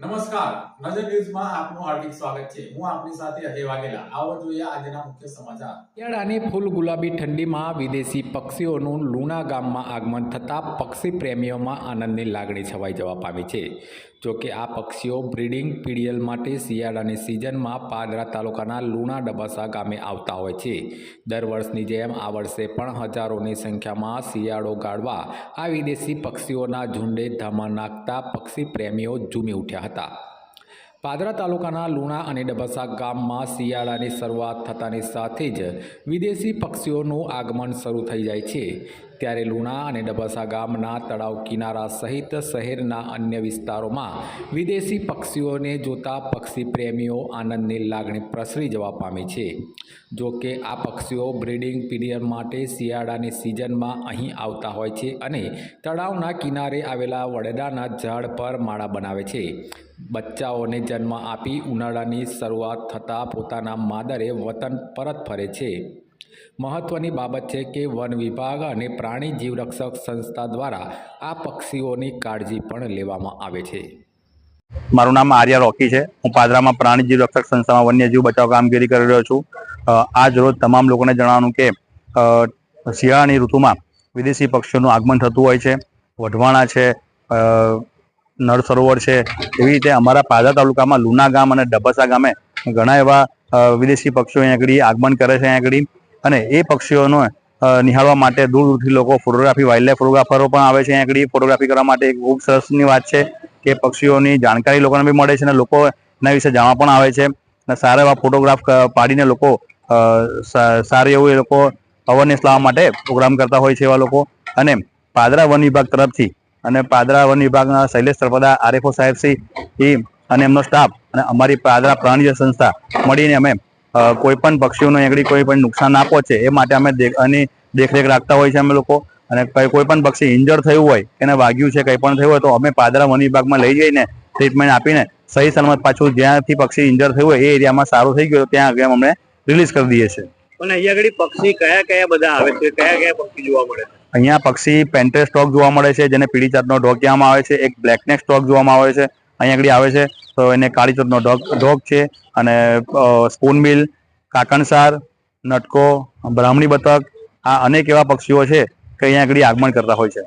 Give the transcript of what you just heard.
નમસ્કાર. નજર ન્યૂઝમાં આપનું હાર્દિક સ્વાગત છે. હું આપની સાથે અજય વાઘેલા. આવો જોઈએ આજના મુખ્ય સમાચાર. કેળાની ફૂલ ગુલાબી ઠંડીમાં વિદેશી પક્ષીઓનું લુણા ગામમાં આગમન થતાં પક્ષી પ્રેમીઓમાં આનંદની લાગણી છવાઈ જવા પામી છે. જોકે આ પક્ષીઓ બ્રીડિંગ પીડીએલ માટે શિયાળાની સિઝનમાં પાદરા તાલુકાના લુણા ડબાસા ગામે આવતા હોય છે. દર વર્ષની જેમ આ વર્ષે પણ હજારોની સંખ્યામાં શિયાળો ગાળવા આ વિદેશી પક્ષીઓના ઝુંડે ધમા નાખતા પક્ષી પ્રેમીઓ ઝૂમી ઉઠ્યા હતા. પાદરા તાલુકાના લુણા અને ડબસા ગામમાં શિયાળાની શરૂઆત થતાની સાથે જ વિદેશી પક્ષીઓનું આગમન શરૂ થઈ જાય છે. ત્યારે લુણા અને ડબસા ગામના તળાવ કિનારા સહિત શહેરના અન્ય વિસ્તારોમાં વિદેશી પક્ષીઓને જોતા પક્ષી પ્રેમીઓ આનંદની લાગણી પ્રસરી જવા પામી છે. જો કે આ પક્ષીઓ બ્રીડિંગ પીરિયડ માટે શિયાળાની સિઝનમાં અહીં આવતા હોય છે અને તળાવના કિનારે આવેલા વડેડાના ઝાડ પર માળા બનાવે છે. બચ્ચાઓને જન્મ આપી ઉનાળાની શરૂઆત થતાં પોતાના માદરે વતન પરત ફરે છે. મહત્વની બાબત છે કે વન વિભાગ અને પ્રાણી જીવરક્ષક સંસ્થા દ્વારા આ પક્ષીઓની કાળજી પણ લેવામાં આવે છે. મારું નામ આર્યા રોકી છે. હું પાદરામાં પ્રાણી જીવરક્ષક સંસ્થામાં વન્યજીવ બચાવ કામગીરી કરી રહ્યો છું. આજ રોજ તમામ લોકોને જણાવવાનું કે શિયાળાની ઋતુમાં વિદેશી પક્ષીઓનું આગમન થતું હોય છે. વઢવાણા છે નળ સરોવર છે. એવી રીતે અમારા પાદરા તાલુકામાં લુના ગામ અને ડબસા ગામે ઘણા એવા વિદેશી પક્ષીઓ અહીંયા આગળ આગમન કરે છે, અહીંયા આગળ અને એ પક્ષીઓનો નિહાળવા માટે દૂર દૂરથી લોકો ફોટોગ્રાફી વાઇલ્ડ ફોટોગ્રાફરો પણ આવે છે આગળ ફોટોગ્રાફી કરવા માટે. ખૂબ સરસની વાત છે કે પક્ષીઓની જાણકારી લોકોને બી મળે છે અને લોકો એના વિશે જાણવા પણ આવે છે. અને સારા એવા ફોટોગ્રાફ પાડીને લોકો સારું એવું એ લોકો અવેરનેસ લાવવા માટે પ્રોગ્રામ કરતા હોય છે એવા લોકો. અને પાદરા વન વિભાગ તરફથી અને પાદરા વન વિભાગના શૈલેષ સરપદા, આરએફઓ સાહેબ શ્રી અને એમનો સ્ટાફ અને અમારી પાદરા પ્રાણી સંસ્થા મળીને અમે કોઈ પણ પક્ષીઓને આગળ કોઈ પણ નુકસાન ના પહોંચે એ માટે અમે એની દેખરેખ રાખતા હોય છે અમે લોકો. અને કોઈ પણ પક્ષી ઇન્જર થયું હોય એને વાગ્યું છે કંઈ પણ થયું હોય તો અમે પાદરા વન વિભાગમાં લઈ જઈને ટ્રીટમેન્ટ આપીને સહી સલામત પાછું જ્યાંથી પક્ષી ઇન્જર થયું હોય એ એરિયામાં સારું થઈ ગયું ત્યાં આગળ અમને રિલીઝ કરી દઈએ છીએ. પણ અહીંયા આગળ પક્ષી કયા કયા બધા આવે છે? કયા કયા પક્ષી જોવા મળે છે? અહીંયા પક્ષી પેન્ટ્રે સ્ટોક જોવા મળે છે જેને પીળી ચાટનો ડોગ કહેવામાં આવે છે એક બ્લેકનેક સ્ટોક જોવામાં આવે છે અહીંયા આગળ આવે છે. તો એને કાળી ચોથનો ઢોક ઢોક છે અને સ્પૂન મિલ કાકણસાર નટકો, બ્રાહ્મણી બતક, આ અનેક એવા પક્ષીઓ છે કે અહીંયા આગળ આગમન કરતા હોય છે.